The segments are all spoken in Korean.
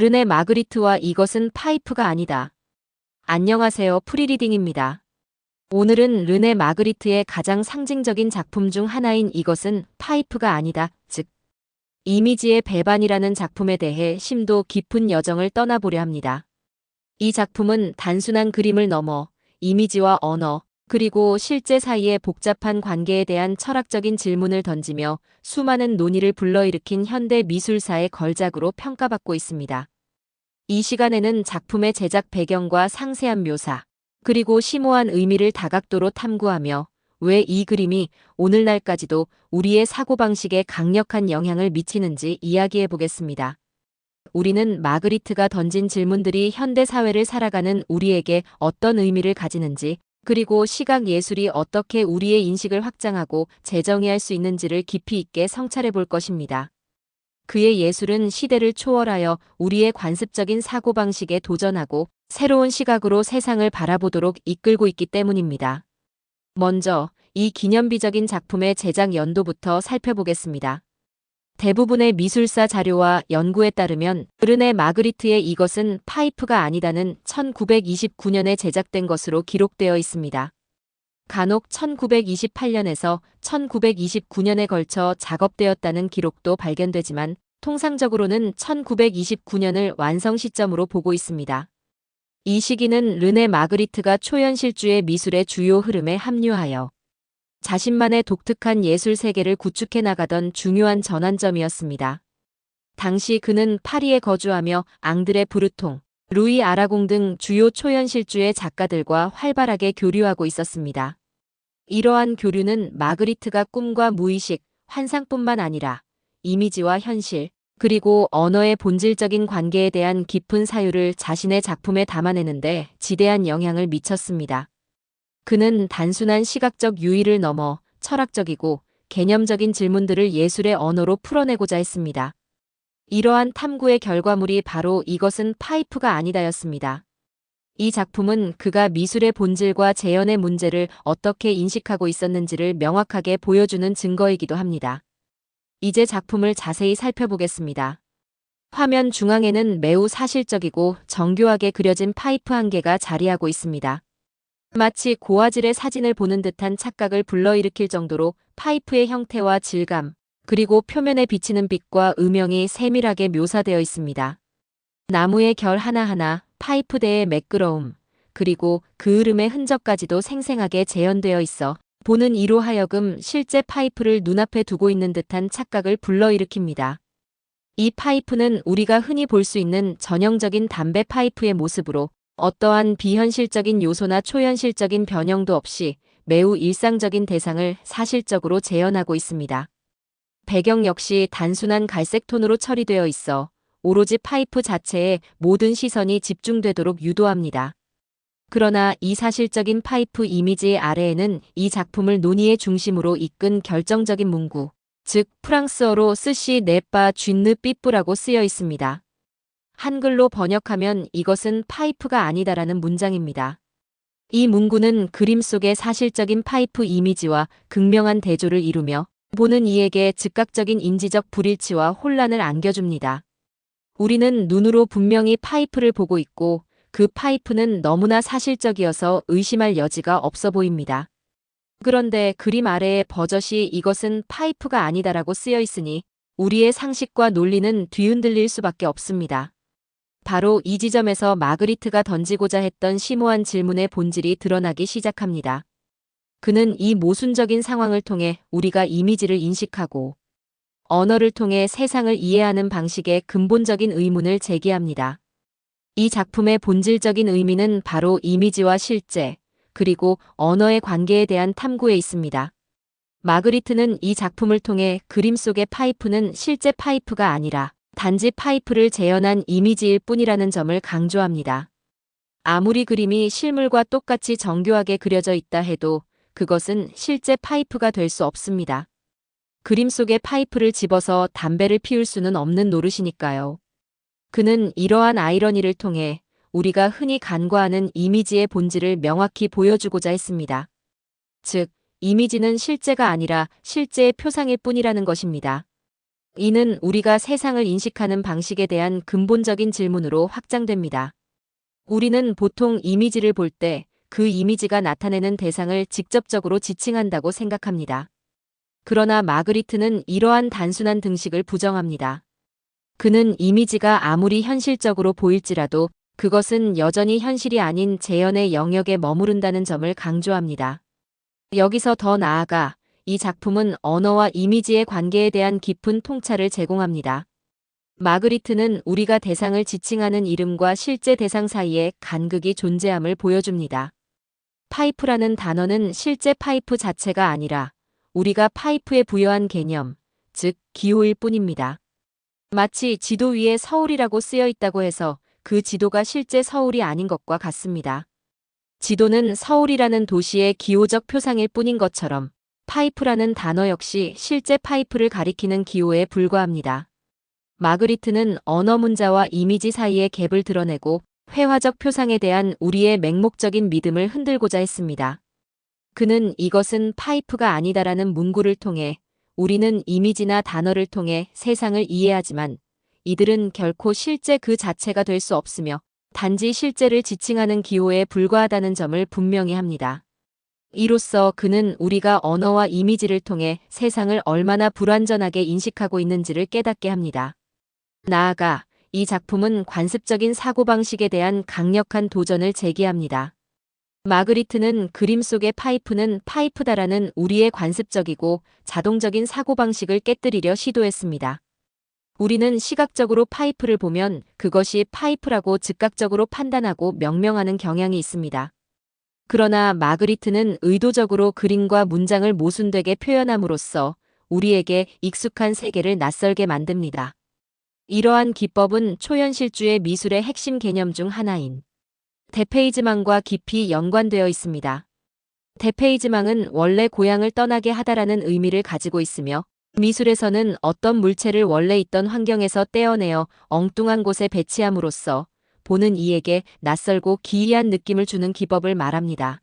르네 마그리트와 이것은 파이프가 아니다. 안녕하세요. 프리리딩입니다. 오늘은 르네 마그리트의 가장 상징적인 작품 중 하나인 이것은 파이프가 아니다. 즉, 이미지의 배반이라는 작품에 대해 심도 깊은 여정을 떠나보려 합니다. 이 작품은 단순한 그림을 넘어 이미지와 언어, 그리고 실제 사이의 복잡한 관계에 대한 철학적인 질문을 던지며 수많은 논의를 불러일으킨 현대 미술사의 걸작으로 평가받고 있습니다. 이 시간에는 작품의 제작 배경과 상세한 묘사, 그리고 심오한 의미를 다각도로 탐구하며 왜 이 그림이 오늘날까지도 우리의 사고방식에 강력한 영향을 미치는지 이야기해 보겠습니다. 우리는 마그리트가 던진 질문들이 현대 사회를 살아가는 우리에게 어떤 의미를 가지는지 그리고 시각 예술이 어떻게 우리의 인식을 확장하고 재정의할 수 있는지를 깊이 있게 성찰해 볼 것입니다. 그의 예술은 시대를 초월하여 우리의 관습적인 사고방식에 도전하고 새로운 시각으로 세상을 바라보도록 이끌고 있기 때문입니다. 먼저 이 기념비적인 작품의 제작 연도부터 살펴보겠습니다. 대부분의 미술사 자료와 연구에 따르면 르네 마그리트의 이것은 파이프가 아니다는 1929년에 제작된 것으로 기록되어 있습니다. 간혹 1928년에서 1929년에 걸쳐 작업되었다는 기록도 발견되지만 통상적으로는 1929년을 완성 시점으로 보고 있습니다. 이 시기는 르네 마그리트가 초현실주의 미술의 주요 흐름에 합류하여 자신만의 독특한 예술 세계를 구축해 나가던 중요한 전환점이었습니다. 당시 그는 파리에 거주하며 앙드레 브루통, 루이 아라공 등 주요 초현실주의 작가들과 활발하게 교류하고 있었습니다. 이러한 교류는 마그리트가 꿈과 무의식, 환상뿐만 아니라 이미지와 현실, 그리고 언어의 본질적인 관계에 대한 깊은 사유를 자신의 작품에 담아내는데 지대한 영향을 미쳤습니다. 그는 단순한 시각적 유의를 넘어 철학적이고 개념적인 질문들을 예술의 언어로 풀어내고자 했습니다. 이러한 탐구의 결과물이 바로 이것은 파이프가 아니다였습니다. 이 작품은 그가 미술의 본질과 재현의 문제를 어떻게 인식하고 있었는지를 명확하게 보여주는 증거이기도 합니다. 이제 작품을 자세히 살펴보겠습니다. 화면 중앙에는 매우 사실적이고 정교하게 그려진 파이프 한 개가 자리하고 있습니다. 마치 고화질의 사진을 보는 듯한 착각을 불러일으킬 정도로 파이프의 형태와 질감, 그리고 표면에 비치는 빛과 음영이 세밀하게 묘사되어 있습니다. 나무의 결 하나하나, 파이프대의 매끄러움, 그리고 그 흐름의 흔적까지도 생생하게 재현되어 있어 보는 이로 하여금 실제 파이프를 눈앞에 두고 있는 듯한 착각을 불러일으킵니다. 이 파이프는 우리가 흔히 볼 수 있는 전형적인 담배 파이프의 모습으로 어떠한 비현실적인 요소나 초현실적인 변형도 없이 매우 일상적인 대상을 사실적으로 재현하고 있습니다. 배경 역시 단순한 갈색 톤으로 처리되어 있어 오로지 파이프 자체에 모든 시선이 집중되도록 유도합니다. 그러나 이 사실적인 파이프 이미지 아래에는 이 작품을 논의의 중심으로 이끈 결정적인 문구, 즉 프랑스어로 스시 네빠 쥔느 삐뿌라고 쓰여 있습니다. 한글로 번역하면 이것은 파이프가 아니다라는 문장입니다. 이 문구는 그림 속의 사실적인 파이프 이미지와 극명한 대조를 이루며 보는 이에게 즉각적인 인지적 불일치와 혼란을 안겨줍니다. 우리는 눈으로 분명히 파이프를 보고 있고 그 파이프는 너무나 사실적이어서 의심할 여지가 없어 보입니다. 그런데 그림 아래에 버젓이 이것은 파이프가 아니다라고 쓰여 있으니 우리의 상식과 논리는 뒤흔들릴 수밖에 없습니다. 바로 이 지점에서 마그리트가 던지고자 했던 심오한 질문의 본질이 드러나기 시작합니다. 그는 이 모순적인 상황을 통해 우리가 이미지를 인식하고 언어를 통해 세상을 이해하는 방식에 근본적인 의문을 제기합니다. 이 작품의 본질적인 의미는 바로 이미지와 실제, 그리고 언어의 관계에 대한 탐구에 있습니다. 마그리트는 이 작품을 통해 그림 속의 파이프는 실제 파이프가 아니라 단지 파이프를 재현한 이미지일 뿐이라는 점을 강조합니다. 아무리 그림이 실물과 똑같이 정교하게 그려져 있다 해도 그것은 실제 파이프가 될 수 없습니다. 그림 속의 파이프를 집어서 담배를 피울 수는 없는 노릇이니까요. 그는 이러한 아이러니를 통해 우리가 흔히 간과하는 이미지의 본질을 명확히 보여주고자 했습니다. 즉, 이미지는 실제가 아니라 실제의 표상일 뿐이라는 것입니다. 이는 우리가 세상을 인식하는 방식에 대한 근본적인 질문으로 확장됩니다. 우리는 보통 이미지를 볼 때 그 이미지가 나타내는 대상을 직접적으로 지칭한다고 생각합니다. 그러나 마그리트는 이러한 단순한 등식을 부정합니다. 그는 이미지가 아무리 현실적으로 보일지라도 그것은 여전히 현실이 아닌 재현의 영역에 머무른다는 점을 강조합니다. 여기서 더 나아가 이 작품은 언어와 이미지의 관계에 대한 깊은 통찰을 제공합니다. 마그리트는 우리가 대상을 지칭하는 이름과 실제 대상 사이에 간극이 존재함을 보여줍니다. 파이프라는 단어는 실제 파이프 자체가 아니라 우리가 파이프에 부여한 개념, 즉 기호일 뿐입니다. 마치 지도 위에 서울이라고 쓰여 있다고 해서 그 지도가 실제 서울이 아닌 것과 같습니다. 지도는 서울이라는 도시의 기호적 표상일 뿐인 것처럼 파이프라는 단어 역시 실제 파이프를 가리키는 기호에 불과합니다. 마그리트는 언어 문자와 이미지 사이의 갭을 드러내고 회화적 표상에 대한 우리의 맹목적인 믿음을 흔들고자 했습니다. 그는 이것은 파이프가 아니다라는 문구를 통해 우리는 이미지나 단어를 통해 세상을 이해하지만 이들은 결코 실제 그 자체가 될 수 없으며 단지 실제를 지칭하는 기호에 불과하다는 점을 분명히 합니다. 이로써 그는 우리가 언어와 이미지를 통해 세상을 얼마나 불완전하게 인식하고 있는지를 깨닫게 합니다. 나아가 이 작품은 관습적인 사고방식에 대한 강력한 도전을 제기합니다. 마그리트는 그림 속의 파이프는 파이프다라는 우리의 관습적이고 자동적인 사고방식을 깨뜨리려 시도했습니다. 우리는 시각적으로 파이프를 보면 그것이 파이프라고 즉각적으로 판단하고 명명하는 경향이 있습니다. 그러나 마그리트는 의도적으로 그림과 문장을 모순되게 표현함으로써 우리에게 익숙한 세계를 낯설게 만듭니다. 이러한 기법은 초현실주의 미술의 핵심 개념 중 하나인 대페이즈망과 깊이 연관되어 있습니다. 대페이즈망은 원래 고향을 떠나게 하다라는 의미를 가지고 있으며 미술에서는 어떤 물체를 원래 있던 환경에서 떼어내어 엉뚱한 곳에 배치함으로써 보는 이에게 낯설고 기이한 느낌을 주는 기법을 말합니다.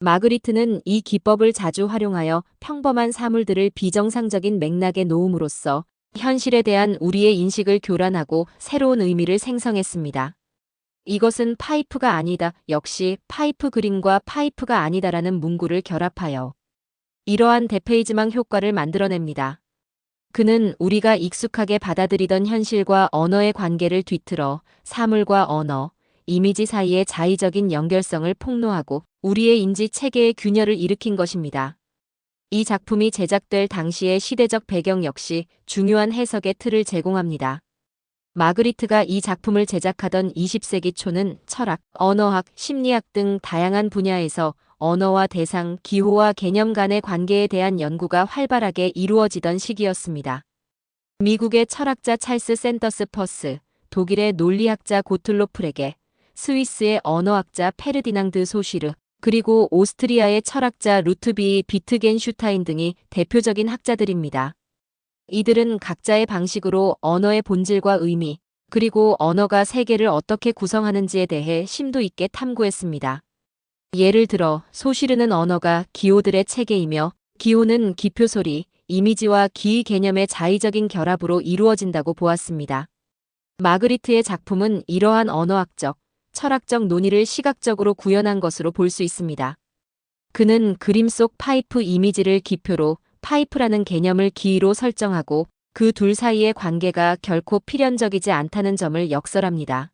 마그리트는 이 기법을 자주 활용하여 평범한 사물들을 비정상적인 맥락에 놓음으로써 현실에 대한 우리의 인식을 교란하고 새로운 의미를 생성했습니다. 이것은 파이프가 아니다. 역시 파이프 그림과 파이프가 아니다라는 문구를 결합하여 이러한 대페이지망 효과를 만들어냅니다. 그는 우리가 익숙하게 받아들이던 현실과 언어의 관계를 뒤틀어 사물과 언어, 이미지 사이의 자의적인 연결성을 폭로하고 우리의 인지 체계의 균열을 일으킨 것입니다. 이 작품이 제작될 당시의 시대적 배경 역시 중요한 해석의 틀을 제공합니다. 마그리트가 이 작품을 제작하던 20세기 초는 철학, 언어학, 심리학 등 다양한 분야에서 언어와 대상, 기호와 개념 간의 관계에 대한 연구가 활발하게 이루어지던 시기였습니다. 미국의 철학자 찰스 센더스 퍼스, 독일의 논리학자 고틀로 프레게, 스위스의 언어학자 페르디낭드 소시르, 그리고 오스트리아의 철학자 루트비 비트겐슈타인 등이 대표적인 학자들입니다. 이들은 각자의 방식으로 언어의 본질과 의미, 그리고 언어가 세계를 어떻게 구성하는지에 대해 심도 있게 탐구했습니다. 예를 들어 소시르는 언어가 기호들의 체계이며 기호는 기표 소리, 이미지와 기의 개념의 자의적인 결합으로 이루어진다고 보았습니다. 마그리트의 작품은 이러한 언어학적, 철학적 논의를 시각적으로 구현한 것으로 볼 수 있습니다. 그는 그림 속 파이프 이미지를 기표로 파이프라는 개념을 기의로 설정하고 그 둘 사이의 관계가 결코 필연적이지 않다는 점을 역설합니다.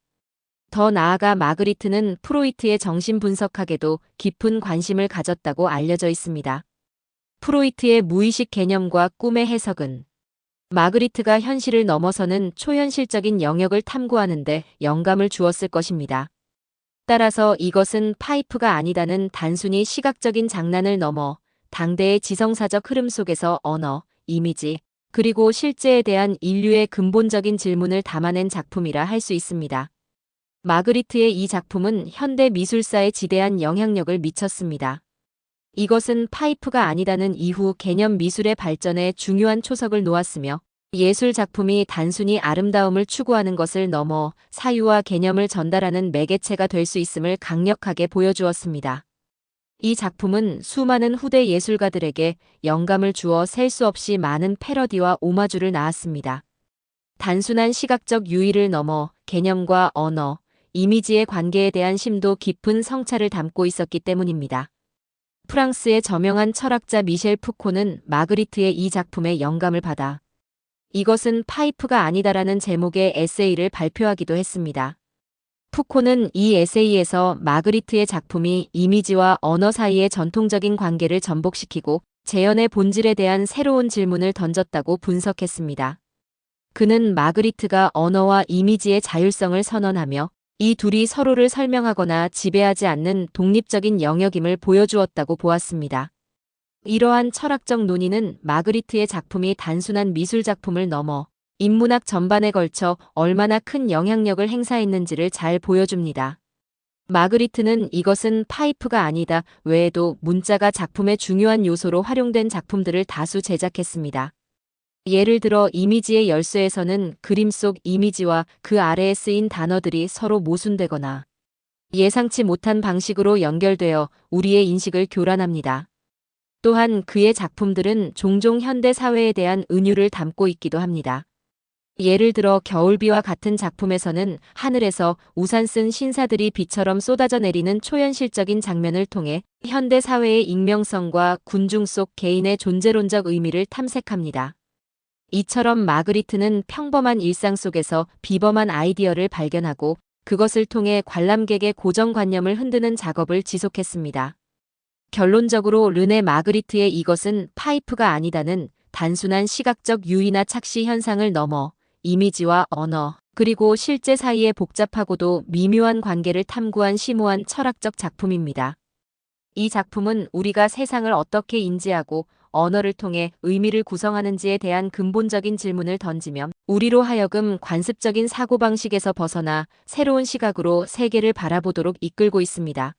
더 나아가 마그리트는 프로이트의 정신분석학에도 깊은 관심을 가졌다고 알려져 있습니다. 프로이트의 무의식 개념과 꿈의 해석은 마그리트가 현실을 넘어서는 초현실적인 영역을 탐구하는데 영감을 주었을 것입니다. 따라서 이것은 파이프가 아니다는 단순히 시각적인 장난을 넘어 당대의 지성사적 흐름 속에서 언어, 이미지, 그리고 실제에 대한 인류의 근본적인 질문을 담아낸 작품이라 할 수 있습니다. 마그리트의 이 작품은 현대 미술사에 지대한 영향력을 미쳤습니다. 이것은 파이프가 아니다는 이후 개념 미술의 발전에 중요한 초석을 놓았으며 예술 작품이 단순히 아름다움을 추구하는 것을 넘어 사유와 개념을 전달하는 매개체가 될 수 있음을 강력하게 보여주었습니다. 이 작품은 수많은 후대 예술가들에게 영감을 주어 셀 수 없이 많은 패러디와 오마주를 낳았습니다. 단순한 시각적 유의를 넘어 개념과 언어, 이미지의 관계에 대한 심도 깊은 성찰을 담고 있었기 때문입니다. 프랑스의 저명한 철학자 미셸 푸코는 마그리트의 이 작품에 영감을 받아 이것은 파이프가 아니다라는 제목의 에세이를 발표하기도 했습니다. 푸코는 이 에세이에서 마그리트의 작품이 이미지와 언어 사이의 전통적인 관계를 전복시키고 재현의 본질에 대한 새로운 질문을 던졌다고 분석했습니다. 그는 마그리트가 언어와 이미지의 자율성을 선언하며 이 둘이 서로를 설명하거나 지배하지 않는 독립적인 영역임을 보여주었다고 보았습니다. 이러한 철학적 논의는 마그리트의 작품이 단순한 미술 작품을 넘어 인문학 전반에 걸쳐 얼마나 큰 영향력을 행사했는지를 잘 보여줍니다. 마그리트는 이것은 파이프가 아니다 외에도 문자가 작품의 중요한 요소로 활용된 작품들을 다수 제작했습니다. 예를 들어 이미지의 열쇠에서는 그림 속 이미지와 그 아래에 쓰인 단어들이 서로 모순되거나 예상치 못한 방식으로 연결되어 우리의 인식을 교란합니다. 또한 그의 작품들은 종종 현대 사회에 대한 은유를 담고 있기도 합니다. 예를 들어 겨울비와 같은 작품에서는 하늘에서 우산 쓴 신사들이 비처럼 쏟아져 내리는 초현실적인 장면을 통해 현대 사회의 익명성과 군중 속 개인의 존재론적 의미를 탐색합니다. 이처럼 마그리트는 평범한 일상 속에서 비범한 아이디어를 발견하고 그것을 통해 관람객의 고정관념을 흔드는 작업을 지속했습니다. 결론적으로 르네 마그리트의 이것은 파이프가 아니다는 단순한 시각적 유의나 착시 현상을 넘어 이미지와 언어, 그리고 실제 사이의 복잡하고도 미묘한 관계를 탐구한 심오한 철학적 작품입니다. 이 작품은 우리가 세상을 어떻게 인지하고 언어를 통해 의미를 구성하는지에 대한 근본적인 질문을 던지면 우리로 하여금 관습적인 사고방식에서 벗어나 새로운 시각으로 세계를 바라보도록 이끌고 있습니다.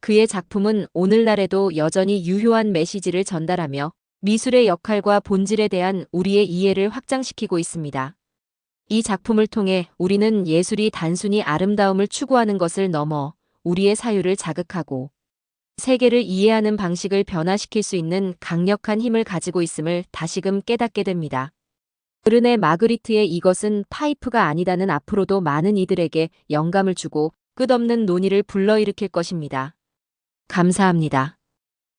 그의 작품은 오늘날에도 여전히 유효한 메시지를 전달하며 미술의 역할과 본질에 대한 우리의 이해를 확장시키고 있습니다. 이 작품을 통해 우리는 예술이 단순히 아름다움을 추구하는 것을 넘어 우리의 사유를 자극하고 세계를 이해하는 방식을 변화시킬 수 있는 강력한 힘을 가지고 있음을 다시금 깨닫게 됩니다. 그르네 마그리트의 이것은 파이프가 아니다는 앞으로도 많은 이들에게 영감을 주고 끝없는 논의를 불러일으킬 것입니다. 감사합니다.